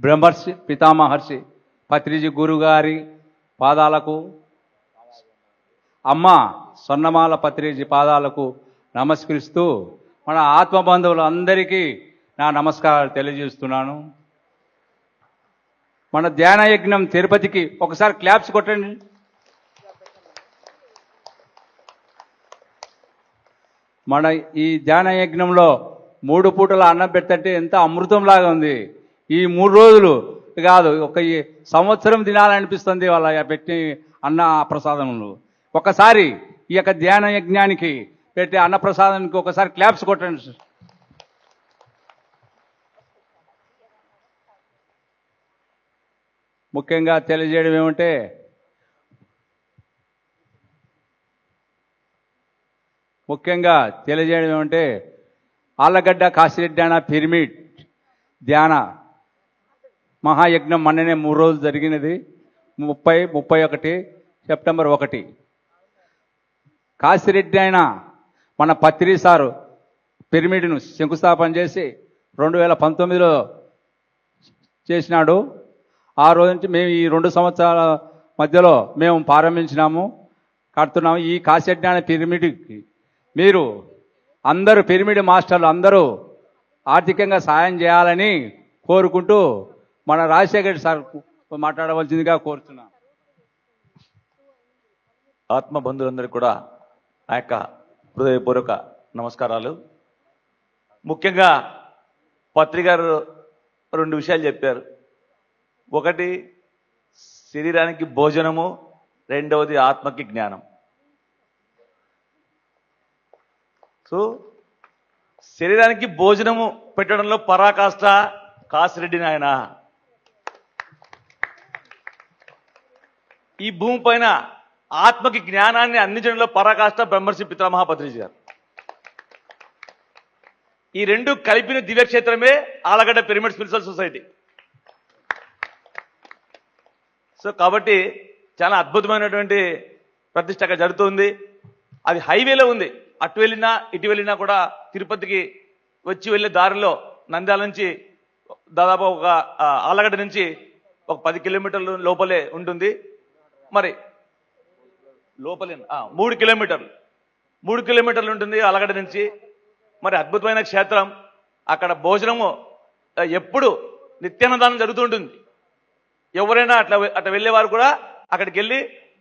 బ్రహ్మర్షి పితామహర్షి పత్రిజి గురుగారి పాదాలకు అమ్మ సొన్నమాల పత్రిజి పాదాలకు నమస్కరిస్తూ మన ఆత్మబంధువులందరికీ నా నమస్కారాలు తెలియజేస్తున్నాను. మన ధ్యాన యజ్ఞం తిరుపతికి ఒకసారి క్లాప్స్ కొట్టండి. మన ఈ ధ్యాన యజ్ఞంలో మూడు పూటల అన్నం పెట్టంటే ఎంత అమృతంలాగా ఉంది. ఈ మూడు రోజులు కాదు ఒక సంవత్సరం తినాలనిపిస్తుంది వాళ్ళ పెట్టి అన్న ప్రసాదములు ఒకసారి ఈ యొక్క ధ్యాన యజ్ఞానికి పెట్టే అన్న ప్రసాదానికి ఒకసారి క్లాప్స్ కొట్టండి సార్. ముఖ్యంగా తెలియజేయడం ఏమంటే ముఖ్యంగా తెలియజేయడం ఏమంటే ఆళ్ళగడ్డ కాశీరెడ్డి అన్న పిరమిడ్ ధ్యాన మహాయజ్ఞం మొన్ననే మూడు రోజులు జరిగినది. ముప్పై ముప్పై ఒకటి సెప్టెంబర్ ఒకటి. కాశిరెడ్డి ఆయన మన పత్రి సారు పిరమిడ్ను శంకుస్థాపన చేసి రెండు వేల పంతొమ్మిదిలో చేసినాడు. ఆ రోజు నుంచి మేము ఈ రెండు సంవత్సరాల మధ్యలో మేము ప్రారంభించినాము. కడుతున్నాము. ఈ కాశీజ్ఞాన పిరమిడ్కి మీరు అందరూ పిరమిడ్ మాస్టర్లు అందరూ ఆర్థికంగా సాయం చేయాలని కోరుకుంటూ మన రాజశేఖర్ సార్ మాట్లాడవలసిందిగా కోరుతున్నా. ఆత్మ బంధువులందరికీ కూడా నా యొక్క హృదయపూర్వక నమస్కారాలు. ముఖ్యంగా పత్రికారు రెండు విషయాలు చెప్పారు. ఒకటి శరీరానికి భోజనము రెండవది ఆత్మకి జ్ఞానం. సో శరీరానికి భోజనము పెట్టడంలో పరాకాష్ట కాసిరెడ్డి ఆయన ఈ భూమి పైన ఆత్మకి జ్ఞానాన్ని అందించడంలో పరాకాష్ట బ్రహ్మర్షి పితామహాపత్రిజీ గారు. ఈ రెండు కలిపిన దివ్యక్షేత్రమే Allagadda pyramid spiritual society. So కాబట్టి చాలా అద్భుతమైనటువంటి ప్రతిష్ట అక్కడ జరుగుతుంది. అది హైవేలో ఉంది. అటు వెళ్ళినా ఇటు వెళ్ళినా కూడా తిరుపతికి వచ్చి వెళ్ళే దారిలో నంద్యాల నుంచి దాదాపు ఒక ఆలగడ్డ నుంచి ఒక పది కిలోమీటర్ల లోపలే ఉంటుంది. మరి లోపలి మూడు కిలోమీటర్లు. మూడు కిలోమీటర్లు ఉంటుంది అలగడ నుంచి. మరి అద్భుతమైన క్షేత్రం. అక్కడ భోజనము ఎప్పుడు నిత్యాన్నదానం జరుగుతుంటుంది ఎవరైనా అట్లా అట్లా వెళ్ళేవారు కూడా అక్కడికి వెళ్ళి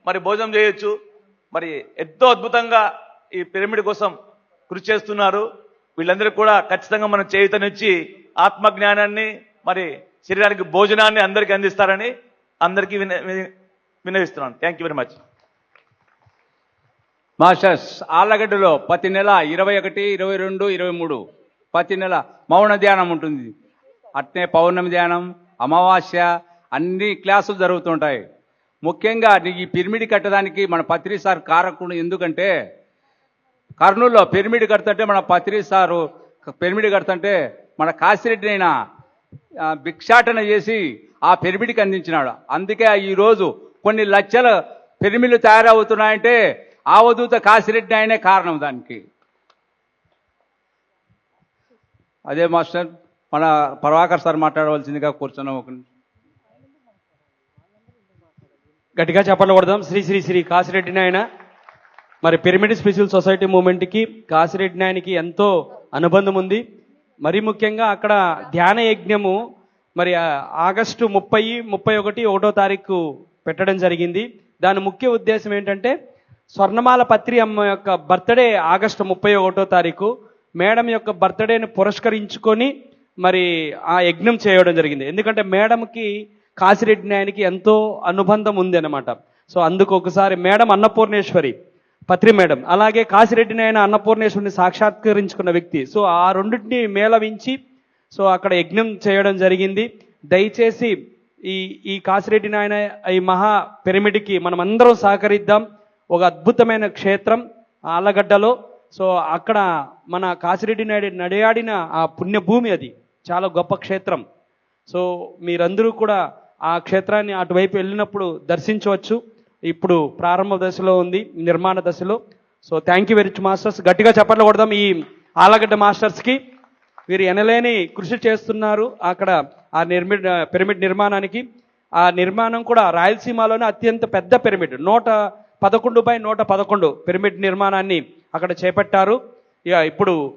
మరి భోజనం చేయొచ్చు. మరి ఎంతో అద్భుతంగా ఈ పిరమిడ్ కోసం కృషి చేస్తున్నారు. వీళ్ళందరికీ కూడా ఖచ్చితంగా మనం చేయుతనిచ్చి ఆత్మజ్ఞానాన్ని మరి శరీరానికి భోజనాన్ని అందరికీ అందిస్తారని అందరికీ వినవిస్తున్నాను. Thank you very much masters ఆళ్ళగడ్డలో ప్రతి నెల ఇరవై ఒకటి ఇరవై రెండు ఇరవై మూడు ప్రతి నెల మౌన ధ్యానం ఉంటుంది. అట్నే పౌర్ణమి ధ్యానం అమావాస్య అన్ని క్లాసులు జరుగుతుంటాయి. ముఖ్యంగా ఈ పిరమిడ్ కట్టడానికి మన పత్రి సార్ కారకుడు ఎందుకంటే కర్నూలులో పిరమిడ్ కడుతుంటే మన పత్రి సారు పిరమిడ్ కడుతుంటే మన కాశిరెడ్డి అయినా భిక్షాటన చేసి ఆ పిరమిడ్కి అందించినాడు. అందుకే ఈరోజు కొన్ని లక్షల పెరిమిలు తయారవుతున్నాయంటే ఆవదూత కాసిరెడ్డి ఆయనే కారణం దానికి. అదే మాస్టర్ మన ప్రభాకర్ సార్ మాట్లాడవలసిందిగా కూర్చున్నాం ఒక గట్టిగా చెప్పండి కొడదాం శ్రీ శ్రీ శ్రీ కాసిరెడ్డి నాయన మరి పిరమిడ్ స్పెషల్ సొసైటీ మూమెంట్కి కాసిరెడ్డి నాయనకి ఎంతో అనుబంధం ఉంది. మరి ముఖ్యంగా అక్కడ ధ్యాన యజ్ఞము మరి ఆగస్టు ముప్పై ముప్పై ఒకటి ఒకటో తారీఖు పెట్టడం జరిగింది. దాని ముఖ్య ఉద్దేశం ఏంటంటే స్వర్ణమాల పత్రి అమ్మ యొక్క బర్త్డే ఆగస్టు ముప్పై ఒకటో తారీఖు మేడం యొక్క బర్త్డేని పురస్కరించుకొని మరి ఆ యజ్ఞం చేయడం జరిగింది. ఎందుకంటే మేడంకి కాసిరెడ్డి నాయనికి ఎంతో అనుబంధం ఉంది అనమాట సో అందుకు ఒకసారి మేడం అన్నపూర్ణేశ్వరి పత్రి మేడం అలాగే కాసిరెడ్డి నాయన అన్నపూర్ణేశ్వరిని సాక్షాత్కరించుకున్న వ్యక్తి. సో ఆ రెండింటిని మేళవించి సో అక్కడ యజ్ఞం చేయడం జరిగింది. దయచేసి ఈ ఈ కాసిరెడ్డి నాయన ఈ మహా పిరమిడ్కి మనం అందరం సహకరిద్దాం. ఒక అద్భుతమైన క్షేత్రం ఆలగడ్డలో సో అక్కడ మన కాసిరెడ్డి నాయుడు నడియాడిన ఆ పుణ్యభూమి అది. చాలా గొప్ప క్షేత్రం. సో మీరందరూ కూడా ఆ క్షేత్రాన్ని అటువైపు వెళ్ళినప్పుడు దర్శించవచ్చు. ఇప్పుడు ప్రారంభ దశలో ఉంది నిర్మాణ దశలో. So thank you very much masters గట్టిగా చప్పట్లు కొడదాం ఈ ఆలగడ్డ మాస్టర్స్కి. వీరు ఎనలేని కృషి చేస్తున్నారు అక్కడ. ఆ నిర్మి పిరమిడ్ నిర్మాణానికి. ఆ నిర్మాణం కూడా రాయలసీమలోనే అత్యంత పెద్ద పిరమిడ్. నూట పదకొండు బై నూట పదకొండు పిరమిడ్ నిర్మాణాన్ని అక్కడ చేపట్టారు. ఇక ఇప్పుడు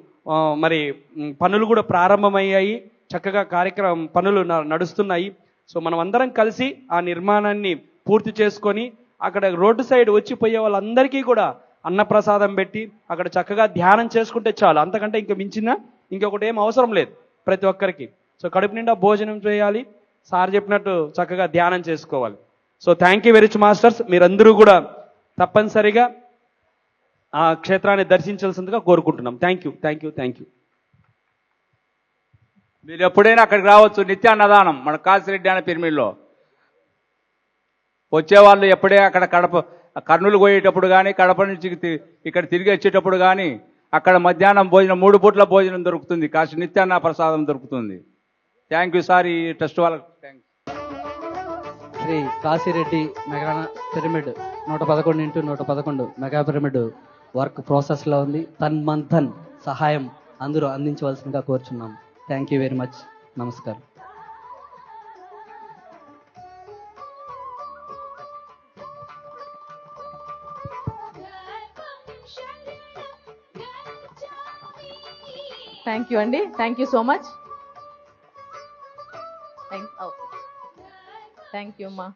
మరి పనులు కూడా ప్రారంభమయ్యాయి. చక్కగా కార్యక్రమం పనులు న- నడుస్తున్నాయి. సో మనం అందరం కలిసి ఆ నిర్మాణాన్ని పూర్తి చేసుకొని అక్కడ రోడ్డు సైడ్ వచ్చిపోయే వాళ్ళందరికీ కూడా అన్నప్రసాదం పెట్టి అక్కడ చక్కగా ధ్యానం చేసుకుంటే చాలు. అంతకంటే ఇంక మించిన ఇంకొకటి ఏం అవసరం లేదు ప్రతి ఒక్కరికి. సో కడుపు నిండా భోజనం చేయాలి. సార్ చెప్పినట్టు చక్కగా ధ్యానం చేసుకోవాలి. So thank you very much masters మీరందరూ కూడా తప్పనిసరిగా ఆ క్షేత్రాన్ని దర్శించాల్సిందిగా కోరుకుంటున్నాం. Thank you thank you thank you మీరు ఎప్పుడైనా అక్కడికి రావచ్చు నిత్య అన్నదానం మన కాసిరెడ్డి అనే పిరమిడ్లో. వచ్చేవాళ్ళు ఎప్పుడే అక్కడ కడప కర్నూలు పోయేటప్పుడు కానీ కడప నుంచి ఇక్కడ తిరిగి వచ్చేటప్పుడు కానీ అక్కడ మధ్యాహ్నం భోజనం మూడు పూట్ల భోజనం దొరుకుతుంది. కాసి నిత్యాన్న ప్రసాదం దొరుకుతుంది. థ్యాంక్ యూ సార్ ఈ ట్రస్ట్ వాళ్ళకి. Thank Shri Kasireddy mega pyramid నూట పదకొండు ఇంటూ నూట పదకొండు మెగా పిరమిడ్ వర్క్ ప్రాసెస్లో ఉంది. తన్ మన్ ధన్ సహాయం అందరూ అందించవలసిందిగా కోరుచున్నాం. థ్యాంక్ యూ వెరీ మచ్ నమస్కారం. థ్యాంక్ యూ అండి. Thank you so much thank you అమ్మా